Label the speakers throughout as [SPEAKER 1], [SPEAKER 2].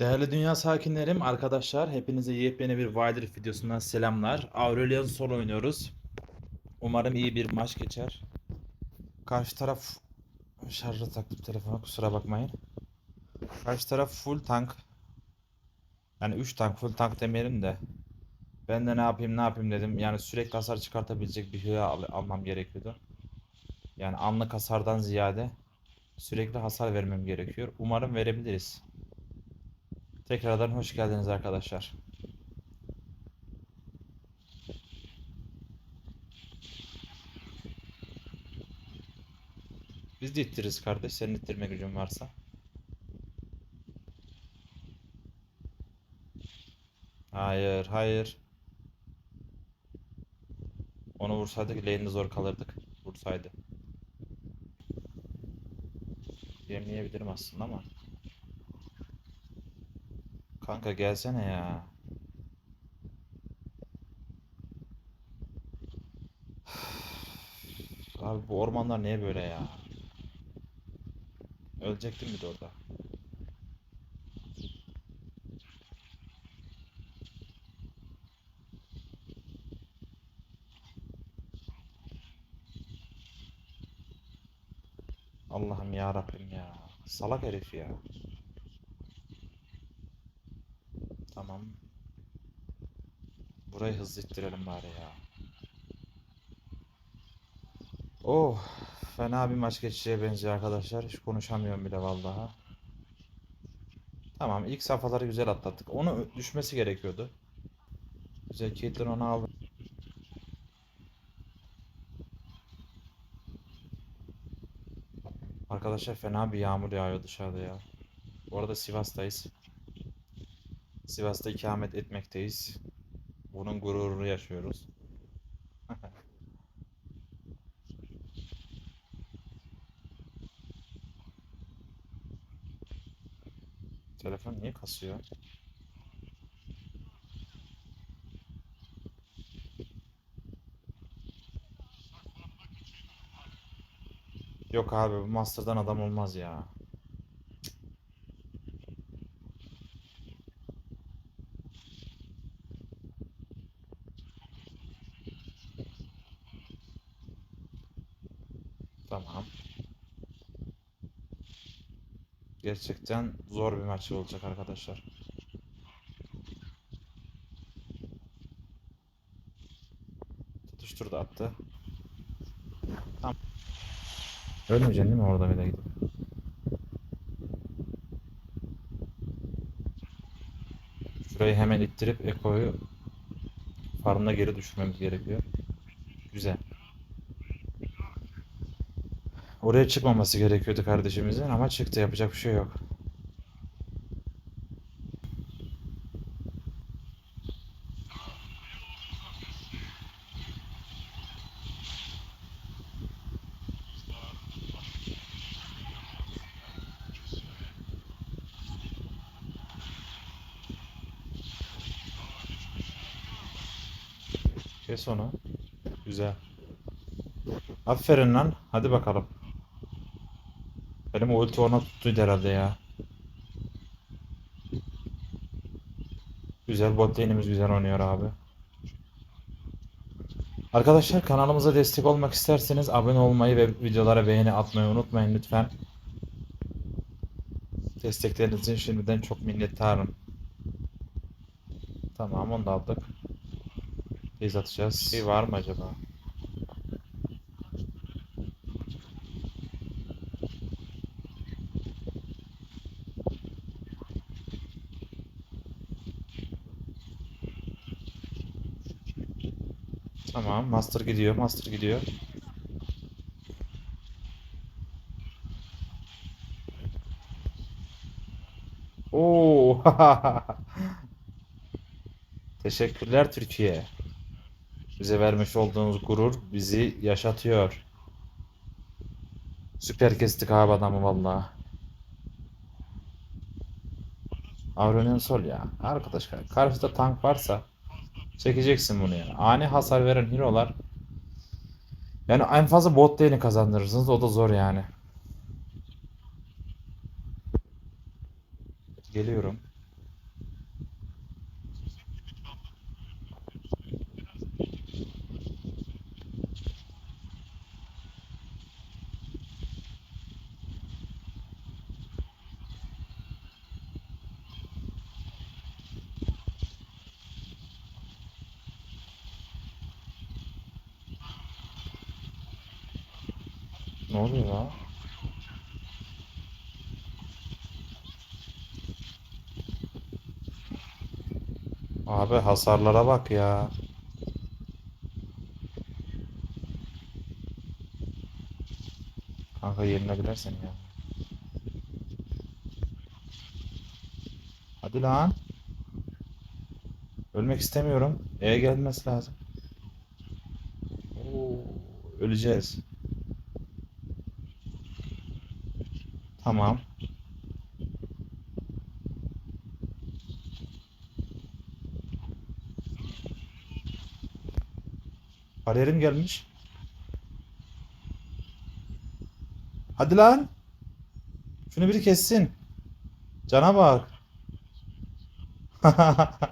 [SPEAKER 1] Değerli dünya sakinlerim, arkadaşlar, hepinize yepyeni bir Wildrift videosundan selamlar. Aurelion Sol oynuyoruz. Umarım iyi bir maç geçer. Karşı taraf şarja taktım telefona kusura bakmayın. Karşı taraf full tank. Yani 3 tank full tank demeyelim de. Ben de ne yapayım ne yapayım dedim. Yani sürekli hasar çıkartabilecek bir hıya al- almam gerekiyordu. Yani anlık hasardan ziyade sürekli hasar vermem gerekiyor. Umarım verebiliriz. Tekrardan hoş geldiniz arkadaşlar. Biz de ittiririz kardeş. Senin ittirme gücün varsa. Hayır, hayır. Onu vursaydık lane'de zor kalırdık. Vursaydı. Yemeyebilirim aslında ama. Kanka gelsene ya. Abi bu ormanlar niye böyle ya? Ölecektim bir de orada. Allah'ım ya Rabbim ya. Salak herif ya. Tamam. Burayı hızlı ittirelim bari ya. Oh, fena bir maç geçeceğe benziyor arkadaşlar. Hiç konuşamıyorum bile vallahi. Tamam, ilk safhaları güzel atlattık. Onu düşmesi gerekiyordu. Güzel Caitlyn onu aldı. Arkadaşlar fena bir yağmur yağıyor dışarıda ya. Bu arada Sivas'tayız. Sivas'ta ikamet etmekteyiz. Bunun gururunu yaşıyoruz. Telefon niye kasıyor? Yok abi bu Master'dan adam olmaz ya. Tamam. Gerçekten zor bir maç olacak arkadaşlar. Tutuşturdu attı. Tamam. Ölmeyeceksin değil mi orada bir de gidip? Şurayı hemen ittirip Eko'yu farmına geri düşürmemiz gerekiyor. Güzel. Oraya çıkmaması gerekiyordu kardeşimizin ama çıktı yapacak bir şey yok. Kes onu. Güzel. Aferin lan. Hadi bakalım. Benim ulti ona tuttuydu herhalde ya. Güzel bot lane'imiz güzel oynuyor abi. Arkadaşlar kanalımıza destek olmak isterseniz abone olmayı ve videolara beğeni atmayı unutmayın lütfen. Destekleriniz için şimdiden çok minnettarım. Tamam onu da aldık. Biz atacağız. Şey var mı acaba? Tamam, Master gidiyor, Master gidiyor. Oo. Teşekkürler Türkiye. Bize vermiş olduğunuz gurur bizi yaşatıyor. Süper kestik abi adamı vallahi. Aurelion Sol ya. Arkadaş karşıda tank varsa çekeceksin bunu yani. Ani hasar veren hero'lar yani en fazla bot lane'i kazandırırsınız. O da zor yani. Geliyorum. Oluyor ya? Abi hasarlara bak ya. Kanka yerine gidersen ya. Hadi lan. Ölmek istemiyorum. Eve gelmesi lazım. Oo, öleceğiz. Tamam. Bariyerim gelmiş. Hadi lan. Şunu biri kessin. Cana bak.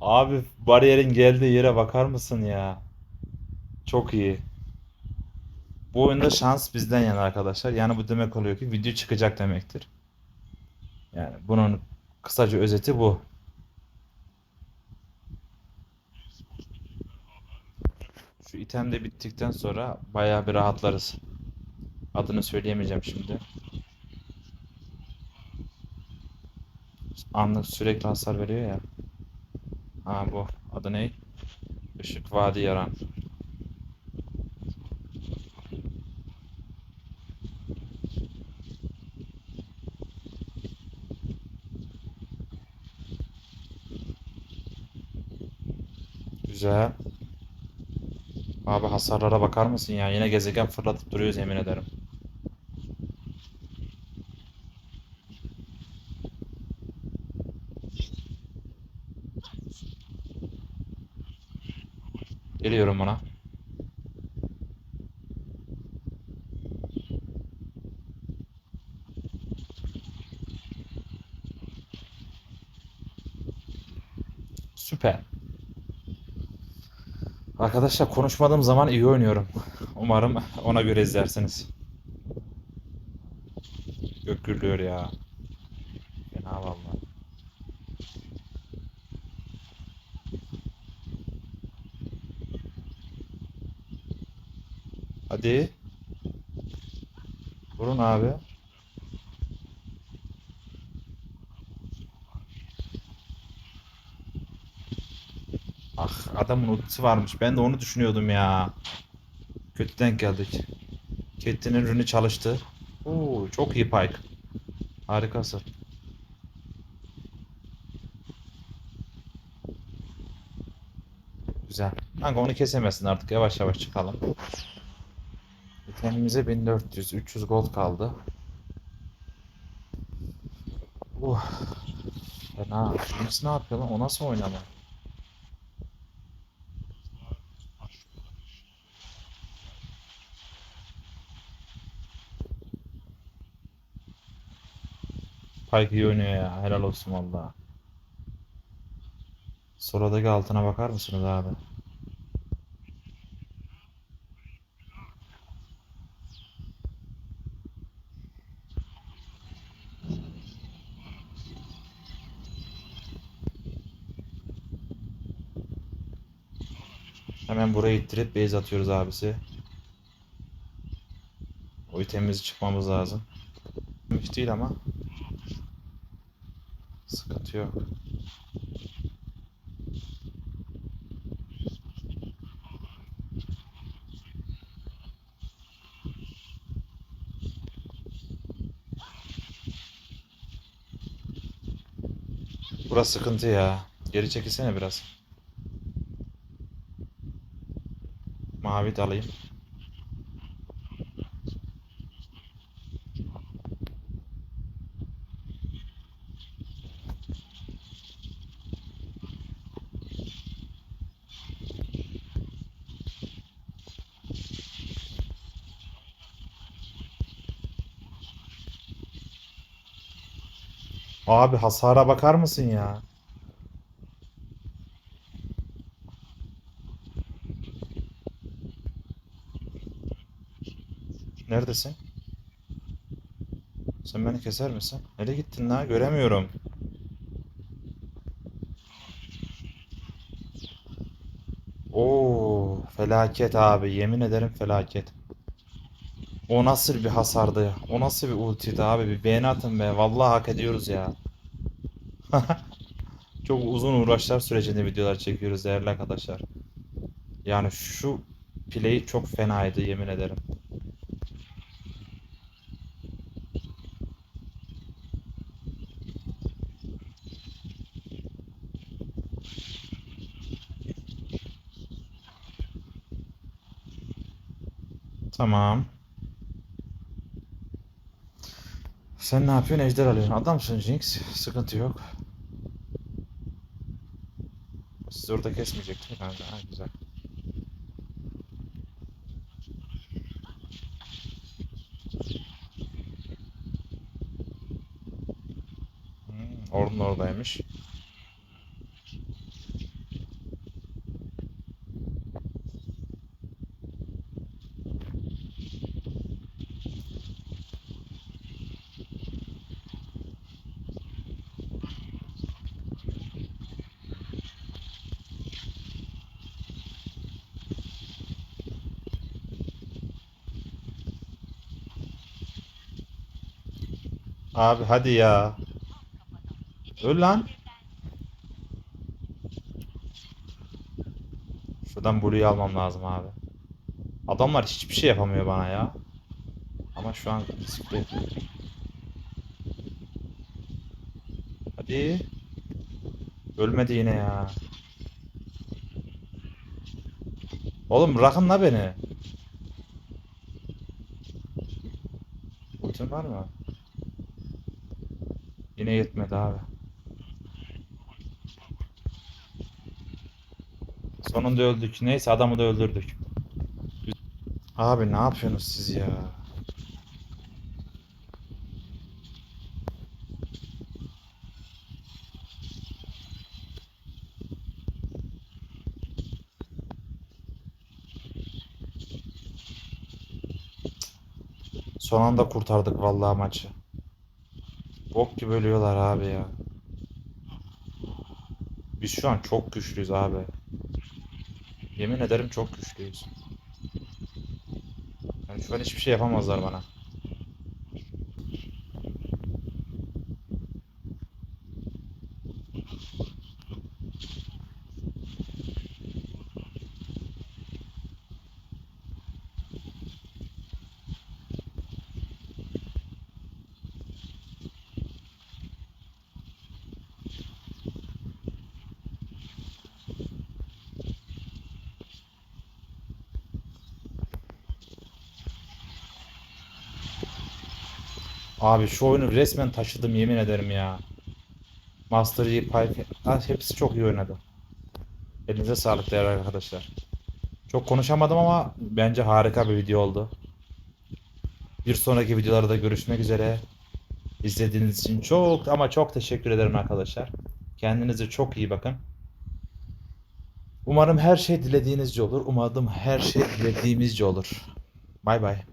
[SPEAKER 1] Abi bariyerin geldiği yere bakar mısın ya? Çok iyi. Bu oyunda şans bizden yana arkadaşlar. Yani bu demek oluyor ki video çıkacak demektir. Yani bunun kısaca özeti bu. Şu item de bittikten sonra bayağı bir rahatlarız. Adını söyleyemeyeceğim şimdi. Anlık sürekli hasar veriyor ya. Ha bu. Adı ne? Işık Vadi Yaran. Güzel. Abi hasarlara bakar mısın ya? Yine gezegen fırlatıp duruyoruz yemin ederim. Geliyorum ona. Süper. Arkadaşlar konuşmadığım zaman iyi oynuyorum. Umarım ona göre izlersiniz. Gök gürlüyor ya. Fena vallahi. Hadi. Vurun abi. Ah adamın ultisi varmış. Ben de onu düşünüyordum ya. Kötü denk geldik. Caitlyn'in rünü çalıştı. Oo, çok iyi Pyke. Harikasın. Güzel. Kanka onu kesemezsin artık. Yavaş yavaş çıkalım. İtemimize 1400, 300 gold kaldı. Uh. Fena. Jinx ne yapıyor lan? O nasıl oynama? Pyke iyi oynuyor ya. Helal olsun valla. Soradaki altına bakar mısınız abi? Hemen buraya ittirip base atıyoruz abisi. O itemimizi çıkmamız lazım. Hiç değil ama. Sıkıntı yok. Burası sıkıntı ya. Geri çekilsene biraz. Mavi de alayım. Abi hasara bakar mısın ya? Neredesin? Sen beni keser misin? Nereye gittin la? Göremiyorum. Oo, felaket abi. Yemin ederim felaket. O nasıl bir hasardı? O nasıl bir ultiydi abi? Bir beğeni atın be. Vallahi hak ediyoruz ya. Çok uzun uğraşlar sürecinde videolar çekiyoruz değerli arkadaşlar. Yani şu play çok fenaydı yemin ederim. Tamam. Sen ne yapıyorsun? Ejder alıyorsun. Adamsın Jinx. Sıkıntı yok. Siz orada kesmeyecektim kanka. Ha, güzel. Hmm, Orun oradaymış. Abi hadi ya. Öl lan. Şuradan Blue'yu almam lazım abi. Adamlar hiçbir şey yapamıyor bana ya. Ama şu an riskli. Hadi. Ölmedi yine ya. Oğlum bırakın la beni. Ultin var mı? Yine yetmedi abi. Sonunda öldük. Neyse adamı da öldürdük. Abi ne yapıyorsunuz siz ya? Son anda kurtardık vallahi maçı. Bok gibi ölüyorlar abi ya. Biz şu an çok güçlüyüz abi. Yemin ederim çok güçlüyüz. Yani şu an hiçbir şey yapamazlar bana. Abi şu oyunu resmen taşıdım yemin ederim ya. Master Yi, Pyke, ha, hepsi çok iyi oynadı. Elinize sağlık değerli arkadaşlar. Çok konuşamadım ama bence harika bir video oldu. Bir sonraki videolarda görüşmek üzere. İzlediğiniz için çok ama çok teşekkür ederim arkadaşlar. Kendinize çok iyi bakın. Umarım her şey dilediğinizce olur. Umarım her şey dilediğimizce olur. Bay bay.